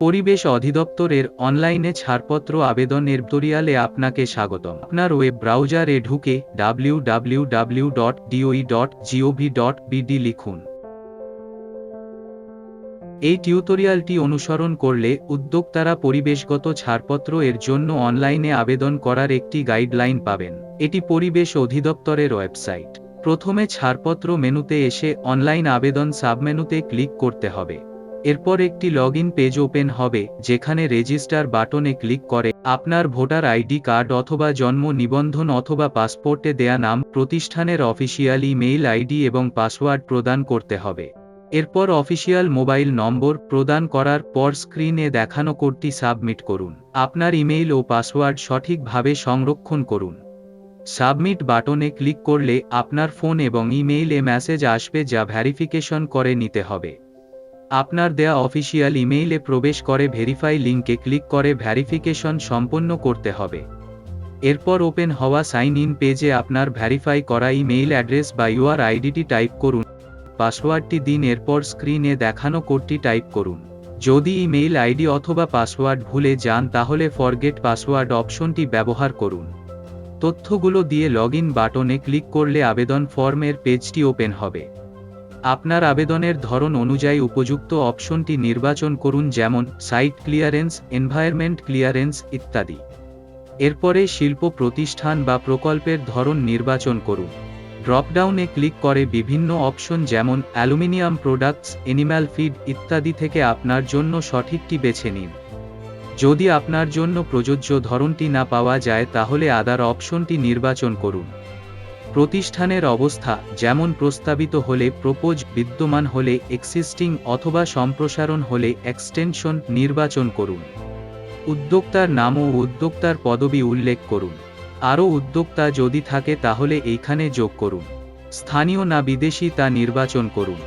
পরিবেশ অধিদপ্তরের অনলাইনে ছাড়পত্র আবেদন এরটোরিয়ালে আপনাকে স্বাগতম। আপনার ওয়েব ব্রাউজারে ঢুকে www.doi.gov.bd লিখুন। এই টিউটোরিয়ালটি অনুসরণ করলে উদ্যোক্তারা পরিবেশগত ছাড়পত্র এর জন্য অনলাইনে আবেদন করার একটি গাইডলাইন পাবেন। এটি পরিবেশ অধিদপ্তরের ওয়েবসাইট। প্রথমে ছাড়পত্র মেনুতে এসে অনলাইন আবেদন সাবমেনুতে ক্লিক করতে হবে। এরপর একটি লগইন পেজ ওপেন হবে, যেখানে রেজিস্টার বাটনে ক্লিক করে, আপনার ভোটার আইডি কার্ড অথবা জন্ম নিবন্ধন অথবা পাসপোর্টে দেয়া নাম, প্রতিষ্ঠানের অফিসিয়াল ইমেইল আইডি এবং পাসওয়ার্ড প্রদান করতে হবে। এরপর অফিসিয়াল মোবাইল নম্বর প্রদান করার পর স্ক্রিনে দেখানো কোডটি সাবমিট করুন। আপনার ইমেইল ও পাসওয়ার্ড সঠিকভাবে সংরক্ষণ করুন। সাবমিট বাটনে ক্লিক করলে আপনার ফোন এবং ইমেইলে মেসেজ আসবে যা ভ্যারিফিকেশন করে নিতে হবে। আপনার দেয়া অফিসিয়াল ইমেইলে প্রবেশ করে ভেরিফাই লিঙ্কে ক্লিক করে ভ্যারিফিকেশন সম্পন্ন করতে হবে। এরপর ওপেন হওয়া সাইন ইন পেজে আপনার ভ্যারিফাই করা ইমেইল অ্যাড্রেস বা ইউআর আইডিটি টাইপ করুন। পাসওয়ার্ডটি দিন, এরপর স্ক্রিনে দেখানো কোডটি টাইপ করুন। যদি ইমেইল আইডি অথবা পাসওয়ার্ড ভুলে যান, তাহলে ফরগেট পাসওয়ার্ড অপশনটি ব্যবহার করুন। তথ্যগুলো দিয়ে লগইন বাটনে ক্লিক করলে আবেদন ফর্মের পেজটি ওপেন হবে। আপনার আবেদনের ধরন অনুযায়ী উপযুক্ত অপশনটি নির্বাচন করুন, যেমন সাইট ক্লিয়ারেন্স, এনভায়রনমেন্ট ক্লিয়ারেন্স ইত্যাদি। এরপরে শিল্প প্রতিষ্ঠান বা প্রকল্পের ধরন নির্বাচন করুন। ড্রপডাউনে ক্লিক করে বিভিন্ন অপশন যেমন অ্যালুমিনিয়াম প্রোডাক্টস, এনিম্যাল ফিড ইত্যাদি থেকে আপনার জন্য সঠিকটি বেছে নিন। যদি আপনার জন্য প্রযোজ্য ধরনটি না পাওয়া যায়, তাহলে আদার অপশনটি নির্বাচন করুন। প্রতিষ্ঠানের অবস্থা যেমন প্রস্তাবিত হলে প্রপোজ বিদ্যমান হলে এক্সিস্টিং অথবা সম্প্রসারণ হলে এক্সটেনশন নির্বাচন করুন। উদ্যোক্তার নাম ও উদ্যোক্তার পদবি উল্লেখ করুন। আরও উদ্যোক্তা যদি থাকে তাহলে এইখানে যোগ করুন। স্থানীয় না বিদেশি তা নির্বাচন করুন।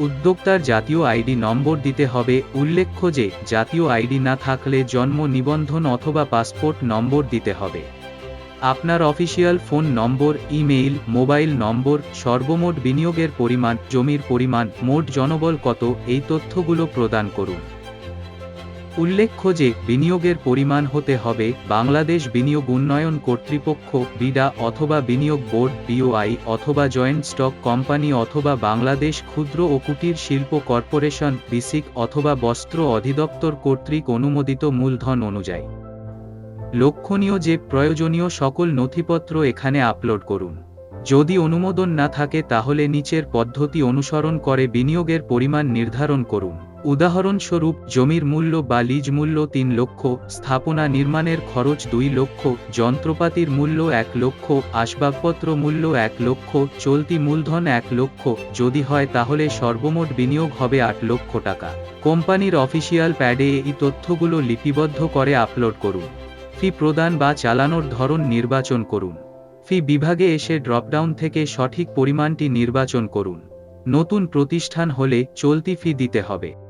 উদ্যোক্তার জাতীয় আইডি নম্বর দিতে হবে। উল্লেখ্য যে, জাতীয় আইডি না থাকলে জন্ম নিবন্ধন অথবা পাসপোর্ট নম্বর দিতে হবে। আপনার official phone number, email, mobile number, সর্বমোট বিনিয়োগের পরিমাণ, জমির পরিমাণ, মোট জনবল কত, এই তথ্যগুলো প্রদান করুন। উল্লেখ্য যে, বিনিয়োগের পরিমাণ হতে হবে বাংলাদেশ বিনিয়োগ উন্নয়ন কর্তৃপক্ষ, বিডা অথবা বিনিয়োগ বোর্ড, বিওআই, অথবা জয়েন্ট স্টক কোম্পানি অথবা বাংলাদেশ ক্ষুদ্র ও কুটির শিল্প কর্পোরেশন, বিসিক অথবা বস্ত্র অধিদপ্তর কর্তৃক অনুমোদিত মূলধন অনুযায়ী। লক্ষণীয় যে প্রয়োজনীয় সকল নথিপত্র এখানে আপলোড করুন। যদি অনুমোদন না থাকে তাহলে নিচের পদ্ধতি অনুসরণ করে বিনিয়োগের পরিমাণ নির্ধারণ করুন। উদাহরণস্বরূপ, জমির মূল্য বা লিজ মূল্য তিন লক্ষ, স্থাপনা নির্মাণের খরচ দুই লক্ষ, যন্ত্রপাতির মূল্য এক লক্ষ, আসবাবপত্র মূল্য এক লক্ষ, চলতি মূলধন এক লক্ষ, যদি হয় তাহলে সর্বমোট বিনিয়োগ হবে আট লক্ষ টাকা। কোম্পানির অফিসিয়াল প্যাডে এই তথ্যগুলো লিপিবদ্ধ করে আপলোড করুন। ফি প্রদান বা চালানোর ধরন নির্বাচন করুন। ফি বিভাগে এসে ড্রপডাউন থেকে সঠিক পরিমাণটি নির্বাচন করুন। নতুন প্রতিষ্ঠান হলে চলতি ফি দিতে হবে।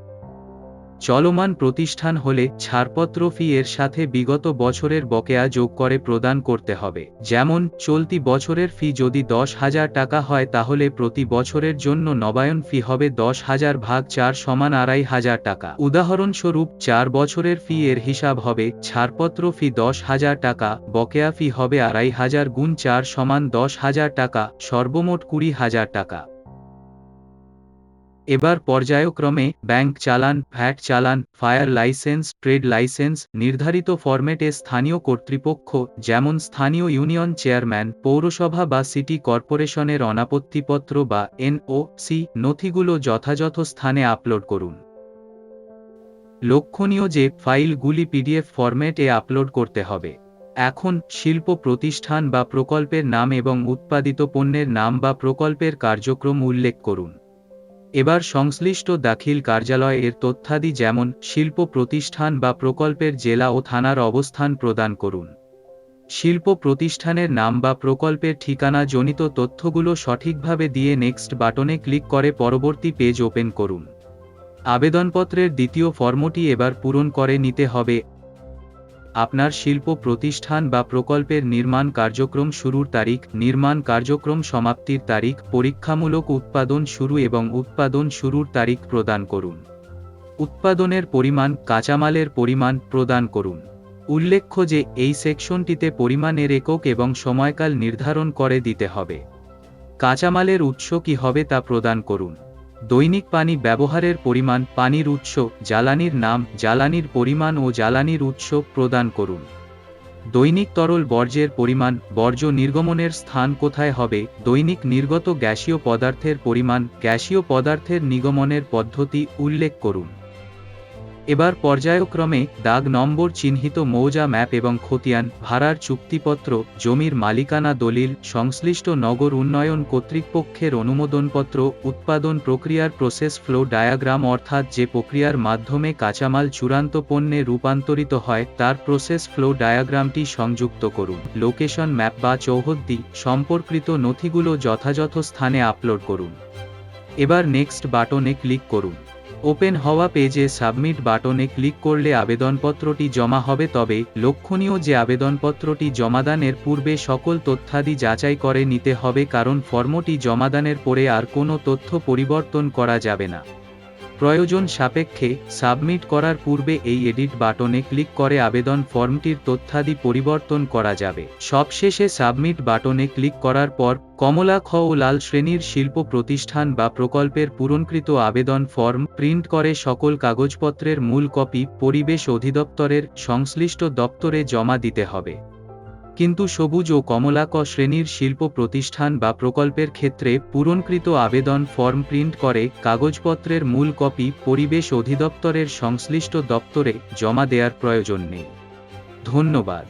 চলমান প্রতিষ্ঠান হলে ছাড়পত্র ফি এর সাথে বিগত বছরের বকেয়া যোগ করে প্রদান করতে হবে। যেমন, চলতি বছরের ফি যদি দশ হাজার টাকা হয় তাহলে প্রতি বছরের জন্য নবায়ন ফি হবে দশ হাজার ভাগ চার সমান আড়াই হাজার টাকা। উদাহরণস্বরূপ, চার বছরের ফি এর হিসাব হবে ছাড়পত্র ফি দশ হাজার টাকা, বকেয়া ফি হবে আড়াই হাজার গুণ চার সমান দশ হাজার টাকা, সর্বমোট কুড়ি হাজার টাকা। এবার পর্যায়ক্রমে ব্যাংক চালান, ভ্যাট চালান, ফায়ার লাইসেন্স, ট্রেড লাইসেন্স নির্ধারিত ফরম্যাটে স্থানীয় কর্তৃপক্ষ, যেমন স্থানীয় ইউনিয়ন চেয়ারম্যান, পৌরসভা বা সিটি কর্পোরেশনের অনাপত্তিপত্র বা এনওসি নথিগুলো যথাযথ স্থানে আপলোড করুন। লক্ষণীয় যে ফাইলগুলি পিডিএফ ফরম্যাটে আপলোড করতে হবে। এখন, শিল্প প্রতিষ্ঠান বা প্রকল্পের নাম এবং উৎপাদিত পণ্যের নাম বা প্রকল্পের কার্যক্রম উল্লেখ করুন। এবার সংশ্লিষ্ট দাখিল কার্যালয় এর তথ্যাদি যেমন শিল্প প্রতিষ্ঠান বা প্রকল্পের জেলা ও থানার অবস্থান প্রদান করুন। শিল্প প্রতিষ্ঠানের নাম বা প্রকল্পের ঠিকানা জনিত তথ্যগুলো সঠিকভাবে দিয়ে নেক্সট বাটনে ক্লিক করে পরবর্তী পেজ ওপেন করুন। আবেদনপত্রের দ্বিতীয় ফর্মটি এবার পূরণ করে নিতে হবে। আপনার শিল্প প্রতিষ্ঠান বা প্রকল্পের নির্মাণ কার্যক্রম শুরুর তারিখ, নির্মাণ কার্যক্রম সমাপ্তির তারিখ, পরীক্ষামূলক উৎপাদন শুরু এবং উৎপাদন শুরুর তারিখ প্রদান করুন। উৎপাদনের পরিমাণ, কাঁচামালের পরিমাণ প্রদান করুন। উল্লেখ্য যে, এই সেকশনটিতে পরিমাণের একক এবং সময়কাল নির্ধারণ করে দিতে হবে। কাঁচামালের উৎস কি হবে তা প্রদান করুন। দৈনিক পানি ব্যবহারের পরিমাণ, পানির উৎস, জ্বালানির নাম, জ্বালানির পরিমাণ ও জ্বালানির উৎস প্রদান করুন। দৈনিক তরল বর্জ্যের পরিমাণ, বর্জ্য নির্গমনের স্থান কোথায় হবে, দৈনিক নির্গত গ্যাসীয় পদার্থের পরিমাণ, গ্যাসীয় পদার্থের নিগমনের পদ্ধতি উল্লেখ করুন। এবার পর্যায়ক্রমে দাগ নম্বর চিহ্নিত মৌজা ম্যাপ এবং খতিয়ান, ভাড়ার চুক্তিপত্র, জমির মালিকানা দলিল, সংশ্লিষ্ট নগর উন্নয়ন কর্তৃপক্ষের অনুমোদনপত্র, উৎপাদন প্রক্রিয়ার প্রসেস ফ্লো ডায়াগ্রাম অর্থাৎ যে প্রক্রিয়ার মাধ্যমে কাঁচামাল চূড়ান্ত পণ্যে রূপান্তরিত হয়, তার প্রসেস ফ্লো ডায়াগ্রামটি সংযুক্ত করুন। লোকেশন ম্যাপ বা চৌহদ্দি, সম্পর্কিত নথিগুলো যথাযথ স্থানে আপলোড করুন। এবার নেক্সট বাটনে ক্লিক করুন। ওপেন হওয়া পেজে সাবমিট বাটনে ক্লিক করলে আবেদনপত্রটি জমা হবে। তবে, লক্ষণীয় যে আবেদনপত্রটি জমাদানের পূর্বে সকল তথ্যাদি যাচাই করে নিতে হবে, কারণ ফর্মটি জমাদানের পরে আর কোনো তথ্য পরিবর্তন করা যাবে না। প্রয়োজন সাপেক্ষে সাবমিট করার পূর্বে এই এডিট বাটনে ক্লিক করে আবেদন ফর্মটির তথ্যাদি পরিবর্তন করা যাবে। সবশেষে সাবমিট বাটনে ক্লিক করার পর কমলা খ ও লাল শ্রেণির শিল্প প্রতিষ্ঠান বা প্রকল্পের পূরণকৃত আবেদন ফর্ম প্রিন্ট করে সকল কাগজপত্রের মূল কপি পরিবেশ অধিদপ্তরের সংশ্লিষ্ট দপ্তরে জমা দিতে হবে। কিন্তু সবুজ ও কমলা ক শ্রেণির শিল্প প্রতিষ্ঠান বা প্রকল্পের ক্ষেত্রে পূরণকৃত আবেদন ফর্ম প্রিন্ট করে, কাগজপত্রের মূল কপি পরিবেশ অধিদপ্তরের সংশ্লিষ্ট দপ্তরে জমা দেওয়ার প্রয়োজন নেই। ধন্যবাদ।